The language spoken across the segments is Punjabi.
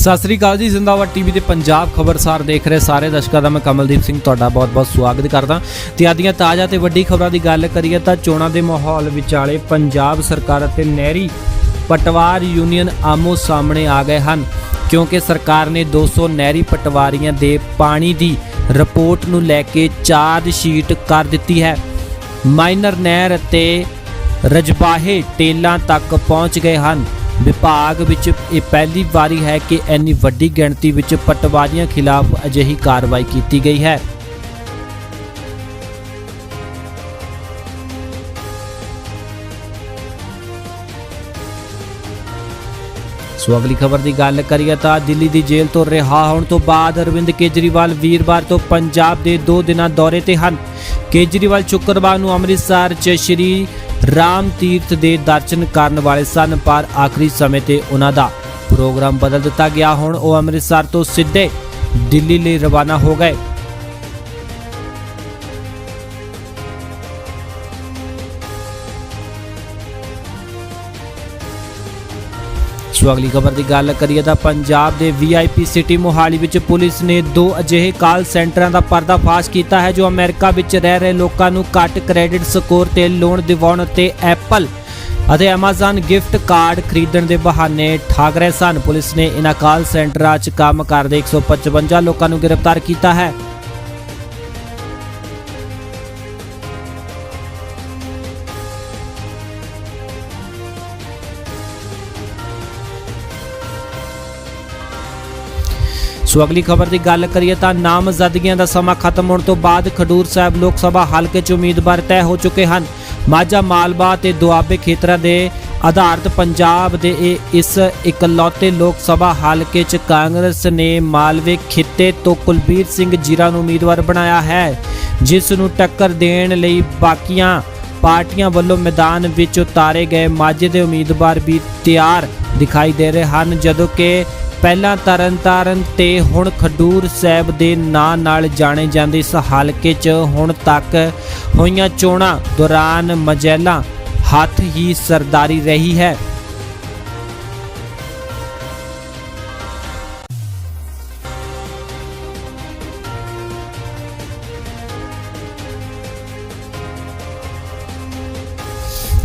ਸਤਿ ਸ੍ਰੀ ਅਕਾਲ ਜੀ, ਜ਼ਿੰਦਾਬਾਦ ਟੀਵੀ ਤੇ ਪੰਜਾਬ ਖਬਰਸਾਰ ਦੇਖ ਰਹੇ ਸਾਰੇ ਦਰਸ਼ਕਾਂ ਦਾ ਮੈਂ ਕਮਲਦੀਪ ਸਿੰਘ ਤੁਹਾਡਾ ਬਹੁਤ-ਬਹੁਤ ਸਵਾਗਤ ਕਰਦਾ। ਤੇ ਅੱਜ ਦੀਆਂ ਤਾਜ਼ਾ ਤੇ ਵੱਡੀ ਖਬਰਾਂ ਦੀ ਗੱਲ ਕਰੀਏ ਤਾਂ ਚੋਣਾਂ ਦੇ ਮਾਹੌਲ ਵਿਚਾਲੇ ਪੰਜਾਬ ਸਰਕਾਰ ਅਤੇ ਨਹਿਰੀ ਪਟਵਾਰ ਯੂਨੀਅਨ ਆਮੋ ਸਾਹਮਣੇ ਆ ਗਏ ਹਨ, ਕਿਉਂਕਿ ਸਰਕਾਰ ਨੇ 200 ਨਹਿਰੀ ਪਟਵਾਰੀਆਂ ਦੇ ਪਾਣੀ ਦੀ ਰਿਪੋਰਟ ਨੂੰ ਲੈ ਕੇ ਚਾਰਜ ਸ਼ੀਟ ਕਰ ਦਿੱਤੀ ਹੈ। ਮਾਈਨਰ ਨਹਿਰ ਅਤੇ ਰਜਬਾਹੇ ਟੇਲਾਂ ਤੱਕ ਪਹੁੰਚ ਗਏ ਹਨ। ਵਿਭਾਗ ਵਿੱਚ ਇਹ ਪਹਿਲੀ ਵਾਰੀ ਹੈ ਕਿ ਇੰਨੀ ਵੱਡੀ ਗਿਣਤੀ ਵਿੱਚ ਪਟਵਾਰੀਆਂ ਖਿਲਾਫ ਅਜਿਹੀ ਕਾਰਵਾਈ ਕੀਤੀ ਗਈ ਹੈ। ਸੋ ਅਗਲੀ ਖਬਰ ਦੀ ਗੱਲ ਕਰੀਏ ਤਾਂ ਦਿੱਲੀ ਦੀ ਜੇਲ੍ਹ ਤੋਂ ਰਿਹਾ ਹੋਣ ਤੋਂ ਬਾਅਦ ਅਰਵਿੰਦ ਕੇਜਰੀਵਾਲ ਵੀਰਵਾਰ ਤੋਂ ਪੰਜਾਬ ਦੇ 2 ਦਿਨਾਂ ਦੌਰੇ ਤੇ ਹਨ। ਕੇਜਰੀਵਾਲ ਸ਼ੁੱਕਰਵਾਰ ਨੂੰ ਅੰਮ੍ਰਿਤਸਰ 'ਚ ਸ਼੍ਰੀ ਰਾਮ ਤੀਰਥ ਦੇ ਦਰਸ਼ਨ ਕਰਨ ਵਾਲੇ ਸਨ, ਪਰ ਆਖਰੀ ਸਮੇਂ ਤੇ ਉਹਨਾਂ ਦਾ ਪ੍ਰੋਗਰਾਮ ਬਦਲ ਦਿੱਤਾ ਗਿਆ। ਹੁਣ ਉਹ ਅੰਮ੍ਰਿਤਸਰ ਤੋਂ ਸਿੱਧੇ ਦਿੱਲੀ ਲਈ ਰਵਾਨਾ ਹੋ ਗਏ। ਸੋ ਅਗਲੀ ਖਬਰ ਦੀ ਗੱਲ ਕਰੀਏ ਤਾਂ ਪੰਜਾਬ ਦੇ ਵੀਆਈਪੀ ਸਿਟੀ ਮੋਹਾਲੀ ਵਿੱਚ ਪੁਲਿਸ ਨੇ ਦੋ ਅਜਿਹੇ ਕਾਲ ਸੈਂਟਰਾਂ ਦਾ ਪਰਦਾਫਾਸ਼ ਕੀਤਾ ਹੈ ਜੋ ਅਮਰੀਕਾ ਵਿੱਚ ਰਹਿ ਰਹੇ ਲੋਕਾਂ ਨੂੰ ਘੱਟ ਕ੍ਰੈਡਿਟ ਸਕੋਰ ਤੇ ਲੋਨ ਦਿਵਾਉਣ ਅਤੇ ਐਪਲ ਅਤੇ Amazon ਗਿਫਟ ਕਾਰਡ ਖਰੀਦਣ ਦੇ ਬਹਾਨੇ ਠੱਗ ਰਹੇ ਸਨ। ਪੁਲਿਸ ਨੇ ਇਹਨਾਂ ਕਾਲ ਸੈਂਟਰਾਂ 'ਚ ਕੰਮ ਕਰਦੇ 155 ਲੋਕਾਂ ਨੂੰ ਗ੍ਰਿਫਤਾਰ ਕੀਤਾ ਹੈ। ਸੋ ਅਗਲੀ ਖਬਰ ਦੀ ਗੱਲ ਕਰੀਏ ਤਾਂ ਨਾਮਜ਼ਦਗੀਆਂ ਦਾ ਸਮਾਂ ਖਤਮ ਹੋਣ ਤੋਂ ਬਾਅਦ ਖਡੂਰ ਸਾਹਿਬ ਲੋਕ ਸਭਾ ਹਲਕੇ 'ਚ ਉਮੀਦਵਾਰ ਤੈਅ ਹੋ ਚੁੱਕੇ ਹਨ। ਮਾਝਾ ਮਾਲਵਾ ਤੇ ਦੁਆਬੇ ਖੇਤਰਾਂ ਦੇ ਆਧਾਰਿਤ ਪੰਜਾਬ ਦੇ ਇਹ ਇਸ ਇਕਲੌਤੇ ਲੋਕ ਸਭਾ ਹਲਕੇ 'ਚ ਕਾਂਗਰਸ ਨੇ ਮਾਲਵੇ ਖਿੱਤੇ ਤੋਂ ਕੁਲਬੀਰ ਸਿੰਘ ਜੀਰਾ ਨੂੰ ਉਮੀਦਵਾਰ ਬਣਾਇਆ ਹੈ, ਜਿਸ ਨੂੰ ਟੱਕਰ ਦੇਣ ਲਈ ਬਾਕੀਆਂ ਪਾਰਟੀਆਂ ਵੱਲੋਂ ਮੈਦਾਨ ਵਿੱਚ ਉਤਾਰੇ ਗਏ ਮਾਝੇ ਦੇ ਉਮੀਦਵਾਰ ਵੀ ਤਿਆਰ ਦਿਖਾਈ ਦੇ ਰਹੇ ਹਨ, ਜਦੋਂ ਕਿ ਪਹਿਲਾਂ ਤਰਨਤਾਰਨ ਤੇ ਹੁਣ ਖਡੂਰ ਸਾਹਿਬ ਦੇ ਨਾਂ ਨਾਲ ਜਾਣੇ ਜਾਂਦੇ ਇਸ ਹਲਕੇ 'ਚ ਹੁਣ ਤੱਕ ਹੋਈਆਂ ਚੋਣਾਂ ਦੌਰਾਨ ਮਜੈਲਾ ਹੱਥ ਹੀ ਸਰਦਾਰੀ ਰਹੀ ਹੈ।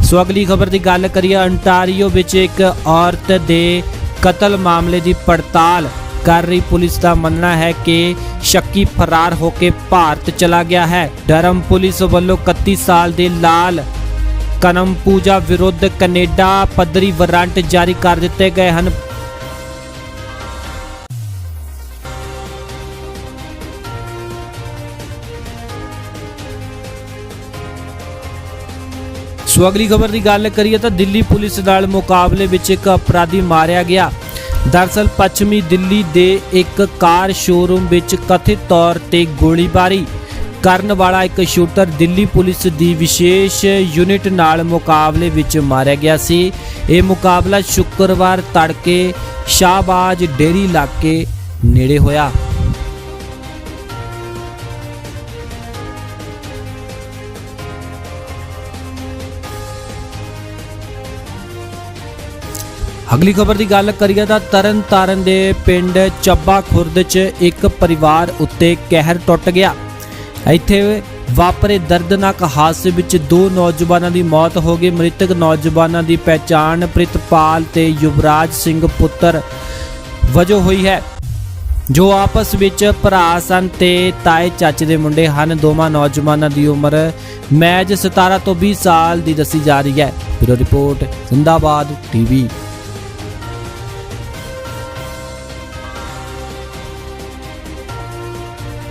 ਸੋ ਅਗਲੀ ਖਬਰ ਦੀ ਗੱਲ ਕਰੀਏ, ਅੰਟਾਰੀਓ ਵਿੱਚ ਇੱਕ ਔਰਤ ਦੇ ਕਤਲ ਮਾਮਲੇ ਦੀ ਪੜਤਾਲ ਕਰ ਰਹੀ ਪੁਲਿਸ ਦਾ ਮੰਨਣਾ ਹੈ ਕਿ ਸ਼ੱਕੀ ਫਰਾਰ ਹੋ ਕੇ ਭਾਰਤ ਚਲਾ ਗਿਆ ਹੈ। ਡਰਮ ਪੁਲਿਸ ਵੱਲੋਂ 31 ਸਾਲ ਦੇ ਲਾਲ ਕਨਮ ਪੂਜਾ ਵਿਰੁੱਧ ਕੈਨੇਡਾ ਪੱਧਰੀ ਵਾਰੰਟ ਜਾਰੀ ਕਰ ਦਿੱਤੇ ਗਏ ਹਨ। ਸੋ ਅਗਲੀ ਖਬਰ ਦੀ ਗੱਲ ਕਰੀਏ ਤਾਂ ਦਿੱਲੀ ਪੁਲਿਸ ਨਾਲ ਮੁਕਾਬਲੇ ਵਿੱਚ ਇੱਕ ਅਪਰਾਧੀ ਮਾਰਿਆ ਗਿਆ। ਦਰਅਸਲ ਪੱਛਮੀ ਦਿੱਲੀ ਦੇ ਇੱਕ ਕਾਰ ਸ਼ੋਰੂਮ ਵਿੱਚ ਕਥਿਤ ਤੌਰ ਤੇ ਗੋਲੀਬਾਰੀ ਕਰਨ ਵਾਲਾ ਇੱਕ ਸ਼ੂਟਰ ਦਿੱਲੀ ਪੁਲਿਸ ਦੀ ਵਿਸ਼ੇਸ਼ ਯੂਨਿਟ ਨਾਲ ਮੁਕਾਬਲੇ ਵਿੱਚ ਮਾਰਿਆ ਗਿਆ ਸੀ। ਇਹ ਮੁਕਾਬਲਾ ਸ਼ੁੱਕਰਵਾਰ ਤੜਕੇ ਸ਼ਾਹਬਾਜ਼ ਡੇਰੀ ਇਲਾਕੇ ਨੇੜੇ ਹੋਇਆ। ਅਗਲੀ ਖਬਰ ਦੀ ਗੱਲ ਕਰੀਏ ਤਾਂ ਤਰਨ ਤਾਰਨ ਦੇ ਪਿੰਡ ਚੱਬਾ ਖੁਰਦ 'ਚ ਇੱਕ ਪਰਿਵਾਰ ਉੱਤੇ ਕਹਿਰ ਟੁੱਟ ਗਿਆ। ਇੱਥੇ ਵਾਪਰੇ ਦਰਦਨਾਕ ਹਾਦਸੇ ਵਿੱਚ ਦੋ ਨੌਜਵਾਨਾਂ ਦੀ ਮੌਤ ਹੋ ਗਈ। ਮ੍ਰਿਤਕ ਨੌਜਵਾਨਾਂ ਦੀ ਪਹਿਚਾਣ ਪ੍ਰਿਤਪਾਲ ਤੇ ਯੁਵਰਾਜ ਸਿੰਘ ਪੁੱਤਰ ਵਜੋਂ ਹੋਈ ਹੈ। ਜੋ ਆਪਸ ਵਿੱਚ ਭਰਾ ਸਨ ਤੇ ਤਾਏ ਚਾਚੇ ਦੇ ਮੁੰਡੇ ਹਨ। ਦੋਵਾਂ ਨੌਜਵਾਨਾਂ ਦੀ ਉਮਰ ਮੈਜ 17 ਤੋਂ 20 ਸਾਲ ਦੀ ਦੱਸੀ ਜਾ ਰਹੀ ਹੈ। Bureau report, Zindabad TV.